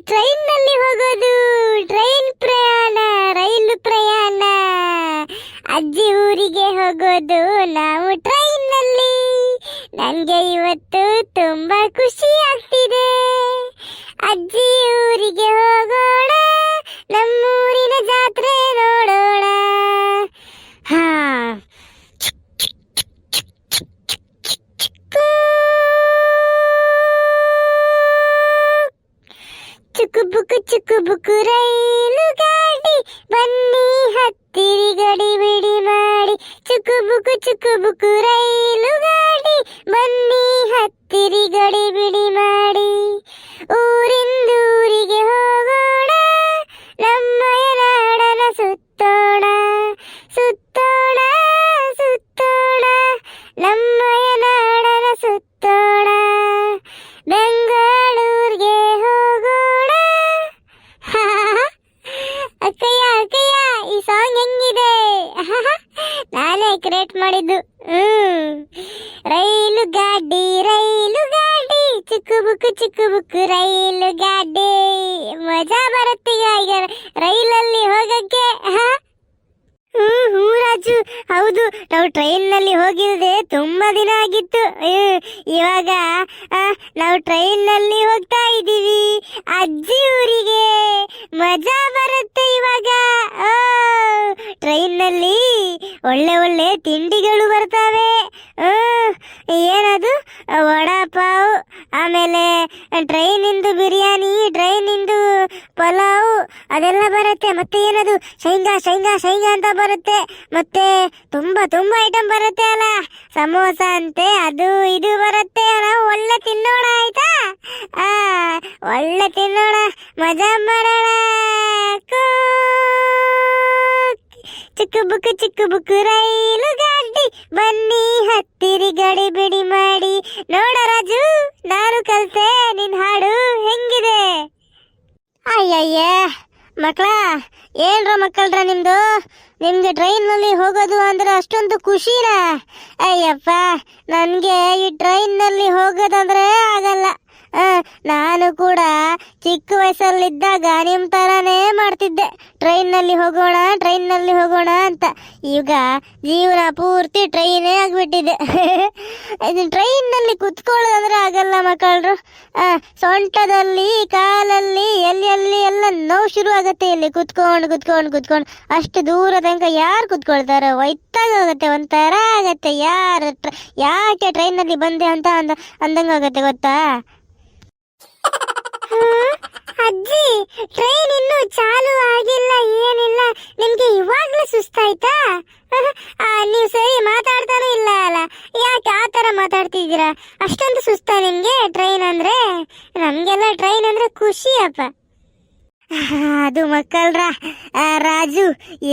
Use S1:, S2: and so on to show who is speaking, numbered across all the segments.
S1: ಟ್ರೈನ್ನಲ್ಲಿ ಹೋಗೋದು. ಟ್ರೈನ್ ಪ್ರಯಾಣ, ರೈಲು ಪ್ರಯಾಣ. ಅಜ್ಜಿ ಊರಿಗೆ ಹೋಗೋದು. ನಾವು ಟ್ರೈನ್ನಲ್ಲಿ ನನಗೆ ಇವತ್ತು ತುಂಬಾ ಖುಷಿ ಆಗ್ತಿದೆ. ಚುಕುಬುಕು ರೈಲು ಗಾಡಿ, ಬನ್ನಿ ಹತ್ತಿರಿ ಗಡಿ ಬಿಡಿ ಮಾಡಿ. ಚುಕು ಬುಕು ಚುಕು ಬುಕು ರೈಲು ಗಾಡಿ, ಬನ್ನಿ ಹತ್ತಿರಿ ಗಡಿ ಬಿಡಿ ಮಾಡಿ. ಊರಿಂದೂರಿಗೆ ಹೋಗೋಣ ನಮ್ಮಯ ನಾನೇ ಕ್ರಿಯೇಟ್ ಮಾಡಿದ್ದು. ಹ್ಮ್. ರೈಲು ಗಾಡಿ ರೈಲು ಗಾಡಿ. ಚಿಕ್ಕು ಬುಕ್ಕು ಚಿಕ್ಕು ಬುಕ್ಕು, ರೈಲು ಗಾಡಿ. ಮಜಾ ಬರುತ್ತೆ ರೈಲಲ್ಲಿ ಹೋಗಕ್ಕೆ. ಹಾ? ಹ್ಞೂ ರಾಜು. ಹೌದು, ನಾವು ಟ್ರೈನ್ನಲ್ಲಿ ಹೋಗಿಲ್ದೆ ತುಂಬಾ ದಿನ ಆಗಿತ್ತು. ಇವಾಗ ನಾವು ಟ್ರೈನ್ನಲ್ಲಿ ಹೋಗ್ತಾ ಇದ್ದೀವಿ. ಅಜ್ಜಿ ಊರಿಗೆ. ಮಜಾ ಬರುತ್ತೆ ಇವಾಗ. ಟ್ರೈನ್ನಲ್ಲಿ ಒಳ್ಳೆ ಒಳ್ಳೆ ತಿಂಡಿಗಳು ಬರ್ತವೆ. ಏನದು? ವಡಾಪಾವ್, ಆಮೇಲೆ ಟ್ರೈನಿಂದು ಬಿರಿಯಾನಿ ಅದೆಲ್ಲ ಬರುತ್ತೆ. ಮತ್ತೆ ಏನದು? ಶೇಂಗಾ ಶೇಂಗಾ ಶೇಂಗಾ ಅಂತ ಬರುತ್ತೆ. ಮತ್ತೆ ತುಂಬಾ ತುಂಬಾ ಐಟಮ್ ಬರುತ್ತೆ ಅಲ್ಲ? ಸಮೋಸ ಅಂತೆ, ಅದು, ಇದು ಬರುತ್ತೆ ನಾವು ಒಳ್ಳೆ ತಿನ್ನೋಣ ಆಯ್ತಾ? ಆ, ಒಳ್ಳೆ ತಿನ್ನೋಣ. ಮಜಾ ಮಾಡೋಣ. ಚಿಕ್ಕ ಬುಕ್ಕು ಚಿಕ್ಕ ಬುಕ್ಕು ರೈಲು ಗಾಡಿ. ಬನ್ನಿ, ಹತ್ತಿರಿ ಗಡಿ ಬಿಡಿ ಮಾಡಿ. ನೋಡ ರಾಜು, ನಾನು ಕಲ್ತೆ, ನಿನ್ ಹಾಡು ಹೆಂಗಿದೆ? ಅಯ್ಯಯ್ಯ. ಮಕ್ಕಳ ಏನ್ರ ಮಕ್ಕಳ್ರ ನಿಮ್ದು? ನಿಮ್ಗೆ ಟ್ರೈನ್ನಲ್ಲಿ ಹೋಗೋದು ಅಂದ್ರೆ ಅಷ್ಟೊಂದು ಖುಷಿನಾ? ಅಯ್ಯಪ್ಪ, ನನಗೆ ಈ ಟ್ರೈನ್ನಲ್ಲಿ ಹೋಗೋದಂದ್ರೆ ಆಗಲ್ಲ. ನಾನು ಕೂಡ ಚಿಕ್ಕ ವಯಸ್ಸಲ್ಲಿದ್ದಾಗ ನಿಮ್ಮ ಥರನೇ ಮಾಡ್ತಿದ್ದೆ. ಟ್ರೈನ್ನಲ್ಲಿ ಹೋಗೋಣ ಟ್ರೈನ್ನಲ್ಲಿ ಹೋಗೋಣ ಅಂತ. ಈಗ ಜೀವನ ಪೂರ್ತಿ ಟ್ರೈನೇ ಆಗಿಬಿಟ್ಟಿದೆ. ಟ್ರೈನ್ನಲ್ಲಿ ಕುತ್ಕೊಳ್ಳೋದಂದ್ರೆ ಆಗಲ್ಲ ಮಕ್ಕಳರು. ಸೊಂಟದಲ್ಲಿ, ಕಾಲಲ್ಲಿ ಎಲ್ಲಿ ಎಲ್ಲಿ ಎಲ್ಲ ನೋವು ಶುರು ಆಗುತ್ತೆ ಇಲ್ಲಿ. ಕುತ್ಕೊಂಡು ಕುತ್ಕೊಂಡು ಕುತ್ಕೊಂಡು. ಅಷ್ಟು ದೂರ ತನಕ ಯಾರು ಕುತ್ಕೊಳ್ತಾರೆ? ಒಯ್ತಾಗೋಗುತ್ತೆ ಒಂಥರ ಆಗತ್ತೆ. ಯಾರು ಯಾಕೆ ಟ್ರೈನಲ್ಲಿ ಬಂದೆ ಅಂತ ಅಂದ ಆಗುತ್ತೆ ಗೊತ್ತಾ? ಅಜ್ಜಿ ಟ್ರೈನ್ ಇನ್ನು ಚಾಲು ಆಗಿಲ್ಲ, ಏನಿಲ್ಲ. ನಿಮ್ಗೆ ಇವಾಗ್ಲೂ ಸುಸ್ತಾಯ್ತಾ? ನೀವು ಸರಿ ಮಾತಾಡ್ತಾನೆ ಇಲ್ಲ ಅಲ್ಲ. ಯಾಕೆ ಆ ಥರ ಮಾತಾಡ್ತಿದ್ದೀರಾ? ಅಷ್ಟೊಂದು ಸುಸ್ತಾ ನಿಮ್ಗೆ ಟ್ರೈನ್ ಅಂದ್ರೆ? ನಮ್ಗೆಲ್ಲ ಟ್ರೈನ್ ಅಂದ್ರೆ ಖುಷಿ ಅಪ್ಪ. ಅದು ಮಕ್ಕಳ್ರ. ರಾಜು,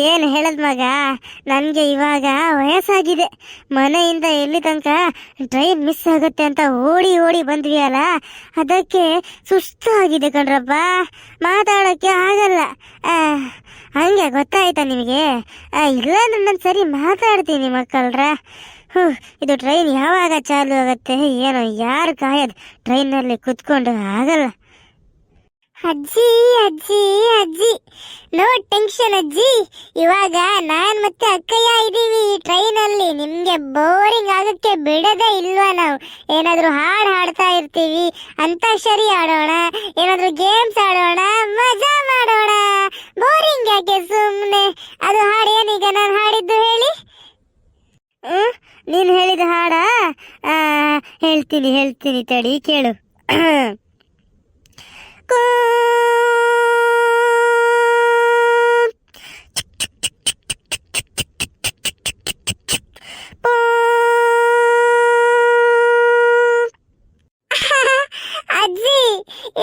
S1: ಏನು ಹೇಳದ್ ಮಗ? ನನಗೆ ಇವಾಗ ವಯಸ್ಸಾಗಿದೆ. ಮನೆಯಿಂದ ಎಲ್ಲಿ ತನಕ ಟ್ರೈನ್ ಮಿಸ್ ಆಗುತ್ತೆ ಅಂತ ಓಡಿ ಓಡಿ ಬಂದ್ವಿ ಅಲ್ಲ ಅದಕ್ಕೆ ಸುಸ್ತಾಗಿದೆ ಕಣ್ರಪ್ಪ. ಮಾತಾಡೋಕ್ಕೆ ಆಗಲ್ಲ. ಹಂಗೆ ಗೊತ್ತಾಯ್ತಾ ನಿಮಗೆ? ಇಲ್ಲ ನಾನು ಸರಿ ಮಾತಾಡ್ತೀನಿ ಮಕ್ಕಳ್ರ. ಹ್ಞೂ ಇದು ಟ್ರೈನ್ ಯಾವಾಗ ಚಾಲು ಆಗುತ್ತೆ? ಏನೋ ಯಾರು ಕಾಯೋದು ಟ್ರೈನಲ್ಲಿ ಕುತ್ಕೊಂಡು ಆಗಲ್ಲ. ಅಜ್ಜಿ ಅಜ್ಜಿ ಅಜ್ಜಿ. ನೋ ಟೆನ್ಷನ್ ಅಜ್ಜಿ. ಇವಾಗ ನಾನ್ ಮತ್ತೆ ಅಕ್ಕಯ್ಯ ಇದೀವಿ ಈ ಟ್ರೈನಲ್ಲಿ ನಿಮ್ಗೆ ಬೋರಿಂಗ್ ಆಗಕ್ಕೆ ಬಿಡದೆ ಇಲ್ವಾ ನಾವು? ಏನಾದ್ರೂ ಹಾಡು ಹಾಡ್ತಾ ಇರ್ತೀವಿ. ಸರಿ ಆಡೋಣ. ಏನಾದ್ರೂ ಗೇಮ್ಸ್ ಆಡೋಣ. ಮಜಾ ಮಾಡೋಣ. ಬೋರಿಂಗ್ ಯಾಕೆ ಸುಮ್ಮನೆ ಅದು ಹಾಡು ಏನೀಗ ನಾನು ಹಾಡಿದ್ದು ಹೇಳಿ? ನೀನು ಹೇಳಿದ ಹಾಡ? ಹೇಳ್ತೀನಿ ಹೇಳ್ತೀನಿ ತಡಿ, ಕೇಳು.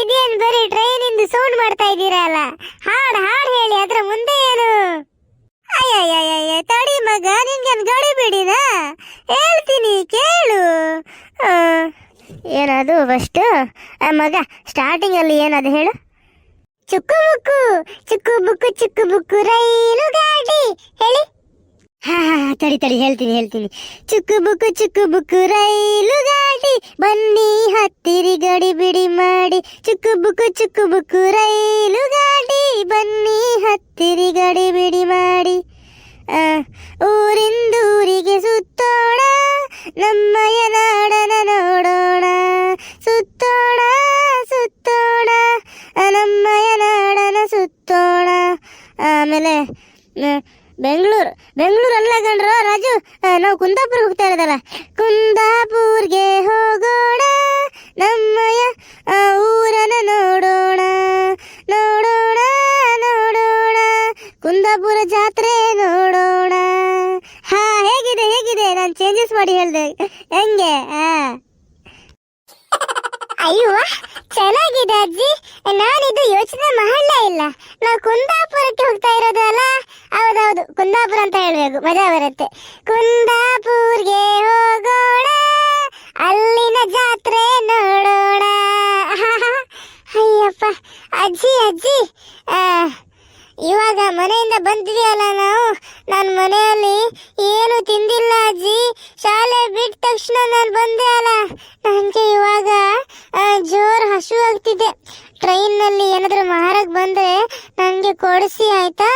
S1: ಇದೇನ್ ಬರೀ ಟ್ರೈನಿಂದ ಸೌಂಡ್ ಮಾಡ್ತಾ ಇದ್ದೀರಲ್ಲ ಹಾಡ್ ಹಾಡ್ ಹೇಳಿ, ಅದ್ರ ಮುಂದೆ ಏನು? ಅಯ್ಯಯ್ಯಯ್ಯ ತಡಿ ಮಗ, ನಿನ್ಗೇನ್ ಗಡಿ ಬಿಡಿನ ಹೇಳ್ತೀನಿ, ಕೇಳು. ಏನದು ಫಸ್ಟ್ ಮಗ ಸ್ಟಾರ್ಟಿಂಗ್ ಅಲ್ಲಿ ಏನದು ಹೇಳು. ಚುಕ್ಕು ಬುಕ್ಕು ಚುಕ್ಕು ಬುಕ್ಕು ಚುಕ್ಕು ಬುಕ್ಕು ರೈಲು ಗಾಡಿ. ಹೇಳಿ. ಹಾ ಹಾ ತಡಿ ತಡಿ, ಹೇಳ್ತೀನಿ ಹೇಳ್ತೀನಿ. ಚುಕ್ಕು ಬುಕ್ಕು ಚುಕ್ಕು ಬುಕ್ಕು ರೈಲು ಗಾಡಿ. ಬನ್ನಿ ಹತ್ತಿರಿ ಗಡಿ ಬಿಡಿ ಮಾಡಿ. ಚುಕ್ಕು ಬುಕ್ಕು ಚುಕ್ಕು ಬುಕ್ಕು ರೈಲು ಆಮೇಲೆ ಬೆಂಗಳೂರು ಬೆಂಗಳೂರು ಅಲ್ಲ ಕಣ್ರೋ ರಾಜು ನಾವು ಕುಂದಾಪುರ ಹೋಗ್ತಾ ಇರೋದಲ್ಲ. ಕುಂದಾಪುರ್ಗೆ ಹೋಗೋಣ ನಮ್ಮಯ ಊರನ ನೋಡೋಣ ನೋಡೋಣ ನೋಡೋಣ. ಕುಂದಾಪುರ ಜಾತ್ರೆ ನೋಡೋಣ. ಹಾ, ಹೇಗಿದೆ ಹೇಗಿದೆ? ನಾನು ಚೇಂಜಸ್ ಮಾಡಿ ಹೇಳ್ದೆ. ಹೆಂಗೆ? ಆ. ಅಯ್ಯೋ, ಚೆನ್ನಾಗಿದೆ ಅಜ್ಜಿ. ನಾನಿದು ಯೋಚನೆ ಮಾಡಲೇ ಇಲ್ಲ. ನಾವು ಕುಂದಾಪುರಕ್ಕೆ ಹೋಗ್ತಾ ಇರೋದು ಅಲ್ಲ? ಹೌದೌದು, ಕುಂದಾಪುರ ಅಂತ ಹೇಳ್ಬೇಕು. ಮಜಾ ಬರುತ್ತೆ. ಕುಂದಾಪುರ್ಗೆ ಹೋಗೋಣ, ಅಲ್ಲಿನ ಜಾತ್ರೆ ನೋಡೋಣ. ಅಯ್ಯಪ್ಪ, ಅಜ್ಜಿ ಅಜ್ಜಿ. ಇವಾಗ ಮನೆಯಿಂದ ಬಂದಿದೆಯಲ್ಲ ನಾವು? ನನ್ನ ಮನೆಯಲ್ಲಿ ಏನು ತಿಂದಿಲ್ಲ ಅಜ್ಜಿ. ಶಾಲೆ ಬಿಟ್ಟ ತಕ್ಷಣ ನಾನು ಬಂದೆ ಅಲ್ಲ. ನನಗೆ ಇವಾಗ ಜೋರ್ ಹಸು ಆಗ್ತಿದೆ. ಟ್ರೈನ್ನಲ್ಲಿ ಏನಾದರೂ ಮಾರಕ್ ಬಂದ್ರೆ ನನಗೆ ಕೊಡಿಸಿ ಆಯ್ತಾ?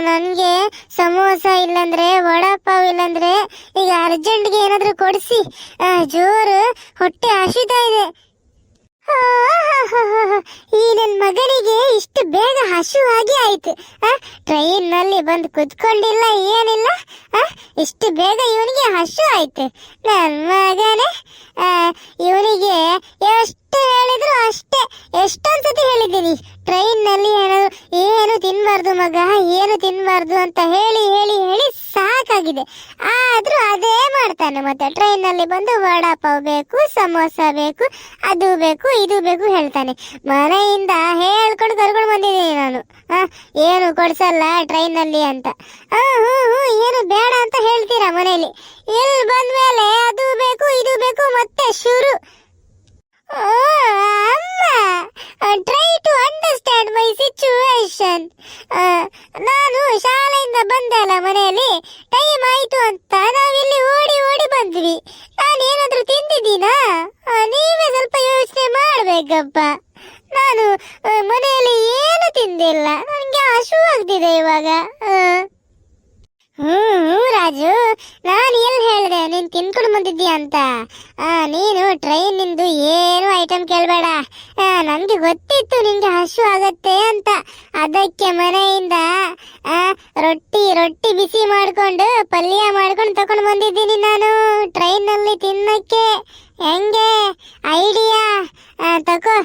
S1: ನನಗೆ ಸಮೋಸ ಇಲ್ಲಾಂದ್ರೆ, ವಡಾಪಾವ್ ಇಲ್ಲಾಂದ್ರೆ ಈಗ ಅರ್ಜೆಂಟ್ಗೆ ಏನಾದರೂ ಕೊಡಿಸಿ. ಜೋರು ಹೊಟ್ಟೆ ಹಸಿತಾ ಇದೆ. ಈ ನನ್ನ ಮಗನಿಗೆ ಇಷ್ಟು ಬೇಗ ಹಸುವಾಗಿ ಆಯ್ತು. ಟ್ರೈನ್ನಲ್ಲಿ ಬಂದು ಕುತ್ಕೊಂಡಿಲ್ಲ, ಏನಿಲ್ಲ. ಇಷ್ಟು ಬೇಗ ಇವನಿಗೆ ಹಸು ಆಯ್ತು. ನನ್ನ ಮಗನೇ ಇವನಿಗೆ ಹೇಳಿದ್ದೀನಿ ಟ್ರೈನ್ನಲ್ಲಿ ಏನಾದ್ರು ಏನು ತಿನ್ನಬಾರ್ದು ಮಗ, ಏನು ತಿನ್ನಬಾರ್ದು ಅಂತ ಹೇಳಿ ಹೇಳಿ ಹೇಳಿ ಸಾಕಾಗಿದೆ. ಆದ್ರೂ ಅದೇ ಮಾಡ್ತಾನೆ ಮತ್ತೆ. ಟ್ರೈನ್ನಲ್ಲಿ ಬಂದು ವಡಾಪಾವ್ ಬೇಕು, ಸಮೋಸ ಬೇಕು, ಅದು ಬೇಕು, ಇದು ಬೇಕು ಹೇಳ್ತಾನೆ. ಮನೆಯಿಂದ ಹೇಳ್ಕೊಂಡು ಕರ್ಕೊಂಡು ಬಂದಿದ್ದೀನಿ ನಾನು. ಏನು ಕೊಡ್ಸಲ್ಲ ಟ್ರೈನ್ನಲ್ಲಿ ಅಂತ ಹ್ಞೂ ಹ್ಞೂ ಏನು ಬೇಡ ಅಂತ ಹೇಳ್ತೀರಾ ಮನೆಯಲ್ಲಿ ಇಲ್ಲಿ ಬಂದ್ಮೇಲೆ ಅದು ಬೇಕು, ಇದು ಬೇಕು, ಮತ್ತೆ ಶುರು. Try to understand my situation ನಾನು ಶಾಲೆಯಿಂದ ಬಂದೆ ಅಲ್ಲ ಮನೆಯಲ್ಲಿ ಟೈಮ್ ಆಯ್ತು ಅಂತ ನಾವಿಲ್ಲಿ ಓಡಿ ಓಡಿ ಬಂದ್ವಿ. ನಾನು ತಿಂದಿದ್ದೀನಾ? ನೀವೇ ಸ್ವಲ್ಪ ಯೋಚನೆ ಮಾಡ್ಬೇಕಪ್ಪ. ನಾನು ಮನೆಯಲ್ಲಿ ಏನು ತಿಂದಿಲ್ಲ. ನನಗೆ ಹಸುವಾಗ್ತಿದೆ ಇವಾಗ. ಹ್ಮ್, ರಾಜು. ನಾನು ಎಲ್ಲಿ ಹೇಳಿದೆ? ನೀನು ತಿನ್ಕೊಂಡು ಬಂದಿದ್ದೀಯ ಅಂತ? ನೀನು ಟ್ರೈನ್ ನಿಂದು ಏನು ಐಟಮ್ ಕೇಳಬೇಡ. ನನಗೆ ಗೊತ್ತಿತ್ತು ನಿನಗೆ ಹಸು ಆಗತ್ತೆ ಅಂತ. ಅದಕ್ಕೆ ಮನೆಯಿಂದ ರೊಟ್ಟಿ ರೊಟ್ಟಿ ಬಿಸಿ ಮಾಡಿಕೊಂಡು ಪಲ್ಯ ಮಾಡ್ಕೊಂಡು ತಕೊಂಡು ಬಂದಿದ್ದೀನಿ ನಾನು ಟ್ರೈನಲ್ಲಿ ತಿನ್ನಕ್ಕೆ. ಹೆಂಗೆ? ಐಡಿಯಾ ತಗೋ.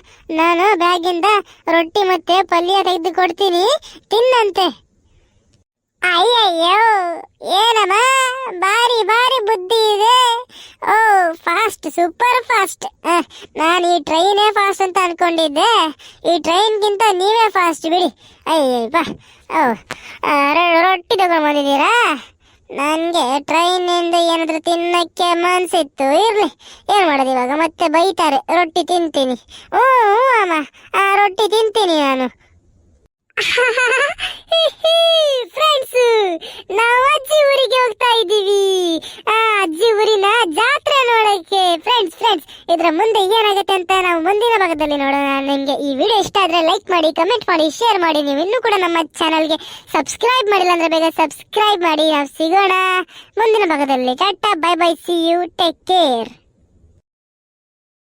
S1: ನಾನು ಬ್ಯಾಗಿಂದ ರೊಟ್ಟಿ ಮತ್ತೆ ಪಲ್ಯ ತೆಗೆದು ಕೊಡ್ತೀನಿ. ತಿನ್ನಂತೆ. ಅಯ್ಯಯ್ಯೋ ಏನಮ್ಮ? ಬಾರಿ ಬಾರಿ ಬುದ್ಧಿ ಇದೆ. ಓ ಫಾಸ್ಟ್ ಸೂಪರ್ ಫಾಸ್ಟ್ ನಾನು ಈ ಟ್ರೈನೇ ಫಾಸ್ಟ್ ಅಂತ ಅನ್ಕೊಂಡಿದ್ದೆ. ಈ ಟ್ರೈನ್ಗಿಂತ ನೀವೇ ಫಾಸ್ಟ್ ಬಿಡಿ. ಅಯ್ಯಪ್ಪ ಓ ರೊಟ್ಟಿ ತಗೊಂಡು ಬಂದಿದ್ದೀರಾ? ನನಗೆ ಟ್ರೈನಿಂದ ಏನಾದರೂ ತಿನ್ನಕ್ಕೆ ಮನಸ್ಸಿತ್ತು ಇರಲಿ ಏನು ಮಾಡೋದು ಇವಾಗ? ಮತ್ತೆ ಬೈತಾರೆ ರೊಟ್ಟಿ ತಿಂತೀನಿ. ಹ್ಞೂ ಅಮ್ಮ. ಆ, ರೊಟ್ಟಿ ತಿಂತೀನಿ ನಾನು. ಫ್ರೆಂಡ್ಸ್, ನಾವು ಅಜ್ಜಿ ಊರಿಗೆ ಹೋಗ್ತಾ ಇದ್ದೀವಿ. ಆ, ಅಜ್ಜಿ ಊರಿನ ಜಾತ್ರೆ ನೋಡಕ್ಕೆ. ಫ್ರೆಂಡ್ಸ್ ಫ್ರೆಂಡ್ಸ್, ಇದರ ಮುಂದೆ ಏನಾಗುತ್ತೆ ಅಂತ ನಾವು ಮುಂದಿನ ಭಾಗದಲ್ಲಿ ನೋಡೋಣ. ನಿಮಗೆ ಈ ವಿಡಿಯೋ ಇಷ್ಟ ಆದ್ರೆ ಲೈಕ್ ಮಾಡಿ, ಕಮೆಂಟ್ ಮಾಡಿ, ಶೇರ್ ಮಾಡಿ. ನೀವು ಇನ್ನೂ ಕೂಡ ನಮ್ಮ ಚಾನಲ್ಗೆ ಸಬ್ಸ್ಕ್ರೈಬ್ ಮಾಡಿಲ್ಲ ಅಂದ್ರೆ ಬೇಗ ಸಬ್ಸ್ಕ್ರೈಬ್ ಮಾಡಿ. ನಾವು ಸಿಗೋಣ ಮುಂದಿನ ಭಾಗದಲ್ಲಿ. Tata, bye bye, see you, take care.